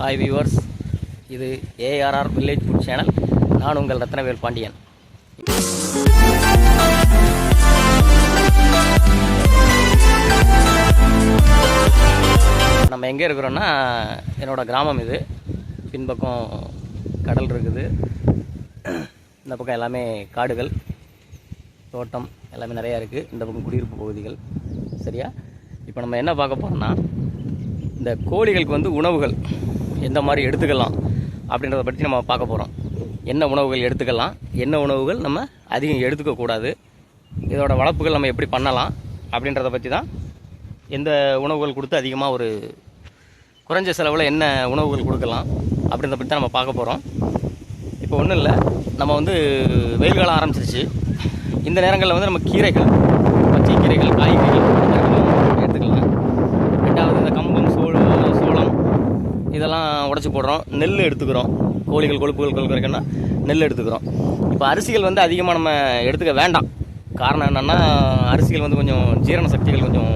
Hi viewers இது ARR village food channel நான் உங்கள் ரத்னவேல் பாண்டியன். நம்ம எங்கே இருக்கிறோன்னா என்னோட கிராமம் இது. பின்பக்கம் கடல் இருக்குது. இந்த பக்கம் எல்லாமே காடுகள். தோட்டம் எல்லாமே நிறையா இருக்குது இந்த பக்கம் குடியிருப்பு பகுதிகள். சரியா? இப்போ நம்ம என்ன பார்க்க போகிறோம்னா இந்த கோழிகளுக்கு வந்து உணவுகள். எந்த மாதிரி எடுத்துக்கலாம் அப்படின்றத பற்றி நம்ம பார்க்க போகிறோம் என்ன உணவுகள் எடுத்துக்கலாம்? என்ன உணவுகள் நம்ம அதிகம் எடுத்துக்கக்கூடாது இதோட வளர்ப்புகள் நம்ம எப்படி பண்ணலாம்? அப்படின்றத பற்றி தான் எந்த உணவுகள் கொடுத்து அதிகமாக ஒரு குறைஞ்ச செலவில் என்ன உணவுகள் கொடுக்கலாம் அப்படின்றத பற்றி தான் நம்ம பார்க்க போகிறோம் இப்போ ஒன்றும் இல்லை. நம்ம வந்து வெயில் காலம் ஆரம்பிச்சிருச்சு. இந்த நேரங்களில் வந்து நம்ம கீரைகள் பச்சை கீரைகள் காய்கறிகள் இதெல்லாம் எடுத்துக்கலாம் ரெண்டாவது இந்த கம்பம் சோளம் சோளம் இதெல்லாம் உடச்சி போடுறோம். நெல் எடுத்துக்கிறோம். கோழிகள் கொழுப்புகள் கொழுக்கிறதுக்குன்னா நெல் எடுத்துக்கிறோம். இப்போ அரிசிகள் வந்து அதிகமாக நம்ம எடுத்துக்க வேண்டாம். காரணம் என்னென்னா அரிசிகள் வந்து கொஞ்சம் ஜீரண சக்திகள் கொஞ்சம்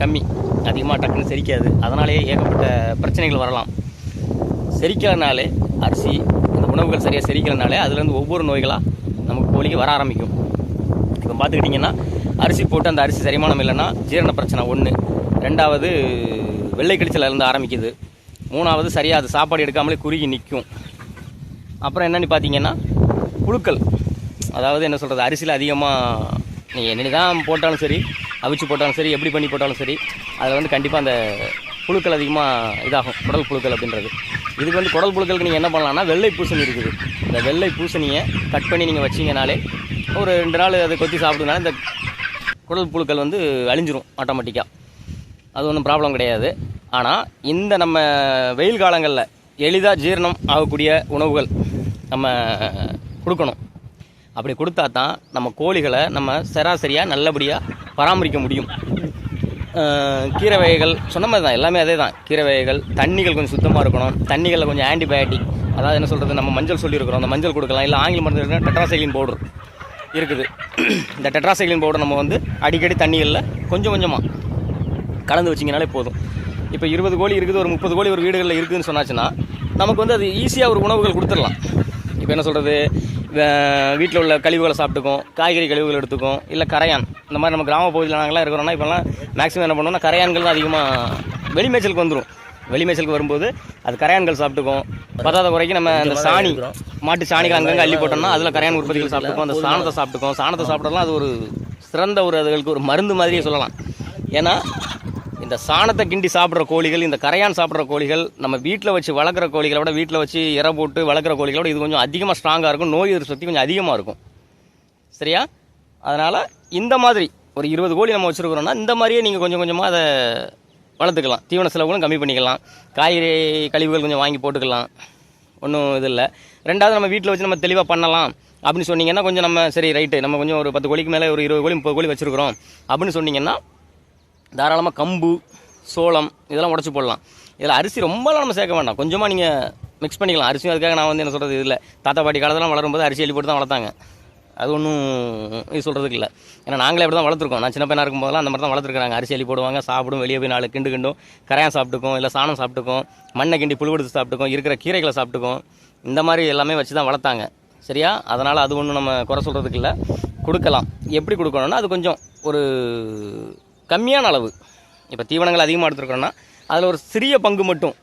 கம்மி. அதிகமாக டக்குன்னு செரிக்காது. அதனாலேயே ஏகப்பட்ட பிரச்சனைகள் வரலாம். செரிக்கலனாலே அரிசி அந்த உணவுகள் சரியாக செரிக்கலனாலே அதுலேருந்து ஒவ்வொரு நோய்களாக நமக்கு கோழிக்கு வர ஆரம்பிக்கும். இப்போ பார்த்துக்கிட்டிங்கன்னா அரிசி போட்டு அந்த அரிசி செரிமானம் இல்லைன்னா ஜீரண பிரச்சனை ஒன்று ரெண்டாவது வெள்ளை கடிச்சல் இருந்து ஆரம்பிக்குது. மூணாவது சரியாக அது சாப்பாடு எடுக்காமலே குறுகி நிற்கும். அப்புறம் என்னென்னு பார்த்தீங்கன்னா புழுக்கள். அதாவது என்ன சொல்கிறது அரிசியில் அதிகமாக நீங்கள் என்ன தான் போட்டாலும் சரி அவிச்சு போட்டாலும் சரி எப்படி பண்ணி போட்டாலும் சரி அதில் வந்து கண்டிப்பாக அந்த புழுக்கள் அதிகமாக இதாகும் குடல் புழுக்கள் அப்படின்றது. இதுக்கு வந்து குடல் புழுக்களுக்கு நீங்கள் என்ன பண்ணலாம்னா வெள்ளை பூசணி இருக்குது. இந்த வெள்ளை பூசணியை கட் பண்ணி நீங்கள் வச்சிங்கனாலே ஒரு ரெண்டு நாள் அதை கொத்தி சாப்பிடுனால இந்த குடல் புழுக்கள் வந்து அழிஞ்சிரும் ஆட்டோமேட்டிக்காக அது ஒன்றும் ப்ராப்ளம் கிடையாது. ஆனால் இந்த நம்ம வெயில் காலங்களில் எளிதாக ஜீரணம் ஆகக்கூடிய உணவுகள் நம்ம கொடுக்கணும். அப்படி கொடுத்தா தான் நம்ம கோழிகளை நம்ம சராசரியாக நல்லபடியாக பராமரிக்க முடியும். கீரை வகைகள் சொன்ன மாதிரி தான் எல்லாமே அதே தான். கீரை வகைகள் தண்ணிகள் கொஞ்சம் சுத்தமாக இருக்கணும். தண்ணிகளில் கொஞ்சம் ஆன்டிபயோட்டிக் அதாவது என்ன சொல்கிறது நம்ம மஞ்சள் சொல்லியிருக்கிறோம் அந்த மஞ்சள் கொடுக்கலாம். இல்லை ஆங்கில மருந்து இருக்குன்னா டெட்ராசைலின் பவுடர் இருக்குது. இந்த டெட்ராசைலின் பவுடர் நம்ம வந்து அடிக்கடி தண்ணிகளில் கொஞ்சம் கொஞ்சமாக கலந்து வச்சிங்கனாலே போதும். இப்போ இருபது கோழி இருக்குது ஒரு முப்பது கோழி ஒரு வீடுகளில் இருக்குதுன்னு சொன்னாச்சுன்னா நமக்கு வந்து அது ஈஸியாக ஒரு உணவுகள் கொடுத்துடலாம். இப்போ என்ன சொல்கிறது வீட்டில் உள்ள கழிவுகளை சாப்பிட்டுக்கும் காய்கறி கழிவுகள் எடுத்துக்கும் இல்லை கரையான். இந்த மாதிரி நம்ம கிராம பகுதியில் நாங்களாம் இருக்கிறோம்னா இப்போல்லாம் மேக்ஸிமம் என்ன பண்ணுவோம்னா கரையான்கள் தான் அதிகமாக வெளிமேச்சலுக்கு வந்துடும் வெளிமேச்சலுக்கு வரும்போது அது கரையான்கள் சாப்பிட்டுக்கும். பத்தாத குறைக்கு நம்ம அந்த சாணி மாட்டு சாணிகள் அங்கங்கே அள்ளி போட்டோம்னா அதில் கரையான் உற்பத்திகள் சாப்பிட்டுக்கும் அந்த சாணத்தை சாப்பிட்டுக்கும். சாணத்தை சாப்பிடலாம் அது ஒரு சிறந்த ஒரு அதுகளுக்கு ஒரு மருந்து மாதிரியே சொல்லலாம். ஏன்னா இந்த சாணத்தை கிண்டி சாப்பிட்ற கோழிகள் இந்த கரையான் சாப்பிட்ற கோழிகள் நம்ம வீட்டில் வச்சு வளர்க்குற கோழிகளை விட வீட்டில் வச்சு இறை போட்டு வளர்க்குற கோழிகளோட இது கொஞ்சம் அதிகமாக ஸ்ட்ராங்காக இருக்கும். நோய் எதிர்ப்பு சக்தி கொஞ்சம் அதிகமாக இருக்கும். சரியா? அதனால் இந்த மாதிரி ஒரு இருபது கோழி நம்ம வச்சுருக்குறோன்னா இந்த மாதிரியே நீங்கள் கொஞ்சம் கொஞ்சமாக அதை வளர்த்துக்கலாம். தீவன செலவுகளும் கம்மி பண்ணிக்கலாம். காய்கறி கழிவுகள் கொஞ்சம் வாங்கி போட்டுக்கலாம். ஒன்றும் இது இல்லை. ரெண்டாவது நம்ம வீட்டில் வச்சு நம்ம தெளிவாக பண்ணலாம். அப்படின்னு சொன்னீங்கன்னா கொஞ்சம் நம்ம சரி ரைட்டு நம்ம கொஞ்சம் ஒரு பத்து கோழிக்கு மேலே ஒரு இருபது கோழி முப்பது கோழி வச்சுருக்குறோம். அப்படின்னு சொன்னீங்கன்னா தாராளமாக கம்பு சோளம் இதெல்லாம் உடச்சி போடலாம். இதில் அரிசி ரொம்பலாம் நம்ம சேர்க்க வேண்டாம். கொஞ்சமாக நீங்கள் மிக்ஸ் பண்ணிக்கலாம். அரிசியும் அதுக்காக நான் வந்து என்ன சொல்கிறது இதில் தாத்தா பாட்டி காலத்தெல்லாம் வளரும்போது அரிசி அள்ளி போட்டு தான் வளர்த்தாங்க. அது ஒன்றும் இது சொல்கிறதுக்கு இல்லை. ஏன்னா நாங்களே அப்படி தான் வளர்த்துருக்கோம். நான் சின்ன பையனாக இருக்கும்போதெல்லாம் அந்த மாதிரி தான் வளர்த்துருக்காங்க அரிசி அள்ளி போடுவாங்க சாப்பிடும் வெளியே போய் நாலு கிண்டு கிண்டும் கரையான் சாப்பிட்டுக்கும் இல்லை சாணம் சாப்பிட்டுக்கும் மண்ணை கிண்டி புழுவெடுத்து சாப்பிட்டுக்கும் இருக்கிற கீரைகளை சாப்பிட்டுக்கும் இந்த மாதிரி எல்லாமே வச்சு தான் வளர்த்தாங்க. சரியா? அதனால் அது ஒன்றும் நம்ம குறை சொல்கிறதுக்கு இல்லை. கொடுக்கலாம். எப்படி கொடுக்கணும்னா அது கொஞ்சம் ஒரு கம்மியான அளவு. இப்போ தீவனங்கள் அதிகமாக எடுத்துருக்கோன்னா அதில் ஒரு சிறிய பங்கு மட்டும்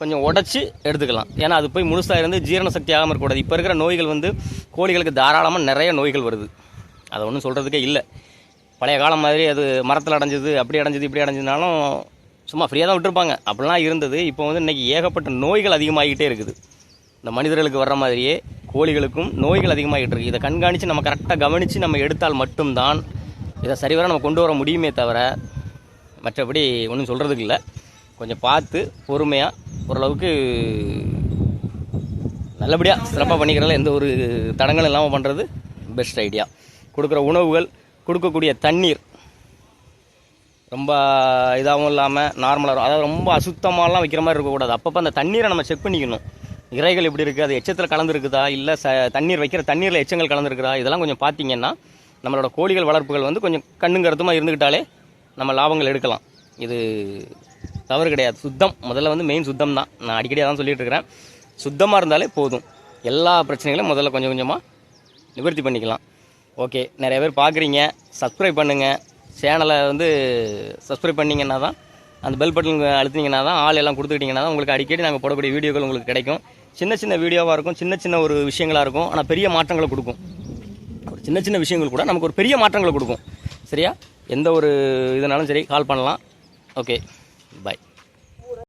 கொஞ்சம் உடச்சி எடுத்துக்கலாம். ஏன்னா அது போய் முழுசாக இருந்து ஜீரண சக்தி ஆகாமல் இருக்கக்கூடாது இப்போ இருக்கிற நோய்கள் வந்து கோழிகளுக்கு தாராளமாக நிறைய நோய்கள் வருது. அதை ஒன்றும் சொல்கிறதுக்கே இல்லை. பழைய காலம் மாதிரி அது மரத்தில் அடைஞ்சது அப்படி அடைஞ்சது இப்படி அடைஞ்சதுனாலும் சும்மா ஃப்ரீயாக தான் விட்டுருப்பாங்க. அப்படிலாம் இருந்தது. இப்போ வந்து இன்றைக்கி ஏகப்பட்ட நோய்கள் அதிகமாகிட்டே இருக்குது. இந்த மனிதர்களுக்கு வர்ற மாதிரியே கோழிகளுக்கும் நோய்கள் அதிகமாகிட்டு இருக்குது இதை கண்காணித்து நம்ம கரெக்டாக கவனித்து நம்ம எடுத்தால் மட்டும்தான் இதை சரிவர நம்ம கொண்டு வர முடியுமே தவிர மற்றபடி ஒன்றும் சொல்கிறதுக்கு இல்லை. கொஞ்சம் பார்த்து பொறுமையாக ஓரளவுக்கு நல்லபடியாக சிறப்பாக பண்ணிக்கிறதுல எந்த ஒரு தடங்களும் இல்லாமல் பண்ணுறது பெஸ்ட் ஐடியா கொடுக்குற உணவுகள் கொடுக்கக்கூடிய தண்ணீர் ரொம்ப இதாகவும் இல்லாமல் நார்மலாக அதாவது ரொம்ப அசுத்தமாலாம் வைக்கிற மாதிரி இருக்கக்கூடாது. அப்பப்போ அந்த தண்ணீரை நம்ம செக் பண்ணிக்கணும். இறைகள் எப்படி இருக்குது அது எச்சத்தில் கலந்துருக்குதா? இல்லை ச தண்ணீர் வைக்கிற தண்ணீரில் எச்சங்கள் கலந்துருக்குதா? இதெல்லாம் கொஞ்சம் பார்த்தீங்கன்னா நம்மளோட கோழிகள் வளர்ப்புகள் வந்து கொஞ்சம் கண்ணுங்கருத்துமாக இருந்துக்கிட்டாலே நம்ம லாபங்கள் எடுக்கலாம். இது தவறு கிடையாது. சுத்தம். முதல்ல வந்து மெயின் சுத்தம் தான். நான் அடிக்கடி அதான் சொல்லிகிட்டு இருக்கிறேன். சுத்தமாக இருந்தாலே போதும். எல்லா பிரச்சனைகளும் முதல்ல கொஞ்சம் கொஞ்சமாக நிவர்த்தி பண்ணிக்கலாம். ஓகே நிறைய பேர் பார்க்குறீங்க. சப்ஸ்கிரைப் பண்ணுங்கள் சேனலை வந்து சப்ஸ்கிரைப் பண்ணிங்கன்னா தான் அந்த பெல் பட்டன் அழுத்தினீங்கன்னா தான் ஆள் எல்லாம் கொடுத்துக்கிட்டிங்கன்னா தான் உங்களுக்கு அடிக்கடி நாங்கள் போடக்கூடிய வீடியோக்கள் உங்களுக்கு கிடைக்கும். சின்ன சின்ன வீடியோவாக இருக்கும். சின்ன சின்ன ஒரு விஷயங்களாக இருக்கும். ஆனால் பெரிய மாற்றங்களை கொடுக்கும். ஒரு சின்ன சின்ன விஷயங்கள் கூட நமக்கு ஒரு பெரிய மாற்றங்களை கொடுக்கும். சரியா? எந்த ஒரு இதனாலும் சரி கால் பண்ணலாம். Okay bye